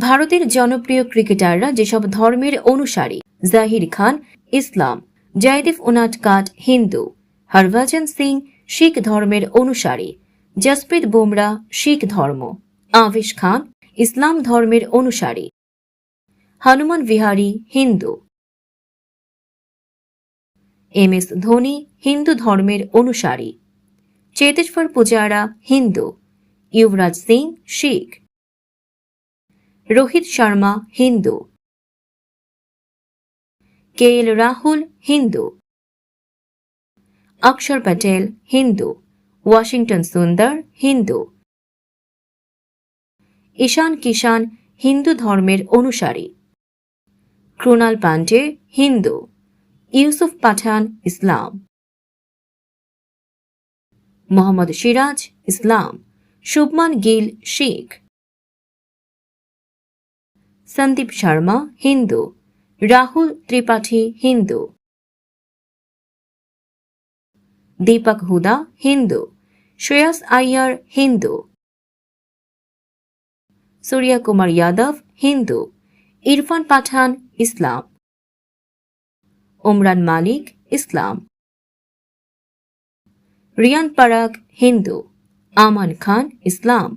ভারতের জনপ্রিয় ক্রিকেটাররা যেসব ধর্মের অনুসারী, জাহির খান, ইসলাম, জয়দেব উনাটকাট হিন্দু, হরভজন সিং, শিখ ধর্মের অনুসারী, জসপ্রীত বুমরা, শিখ ধর্ম আভিশ খান, ইসলাম ধর্মের অনুসারী, হনুমান বিহারি, হিন্দু। এম এস ধোনি, হিন্দু ধর্মের অনুসারী, চেতেশ্বর পূজারা, হিন্দু, ইউবরাজ সিং, শিখ। রোহিত শর্মা, হিন্দু। কে এল রাহুল, হিন্দু। অক্ষর প্যাটেল, হিন্দু। ওয়াশিংটন সুন্দর, হিন্দু। ঈশান কিষান হিন্দু ধর্মের অনুসারী। ক্রুণাল পান্ডে, হিন্দু। ইউসুফ পাঠান, ইসলাম। মোহাম্মদ সিরাজ, ইসলাম। শুভমান গিল, শিখ। সন্দীপ শর্মা হিন্দু রাহুল ত্রিপাঠী হিন্দু দীপক হুদা হিন্দু শ্রেয়স আইয়ার হিন্দু সূর্য কুমার যাদব হিন্দু ইরফান পাঠান ইসলাম উমরান মালিক ইসলাম রিয়ান পারাক হিন্দু আমান খান ইসলাম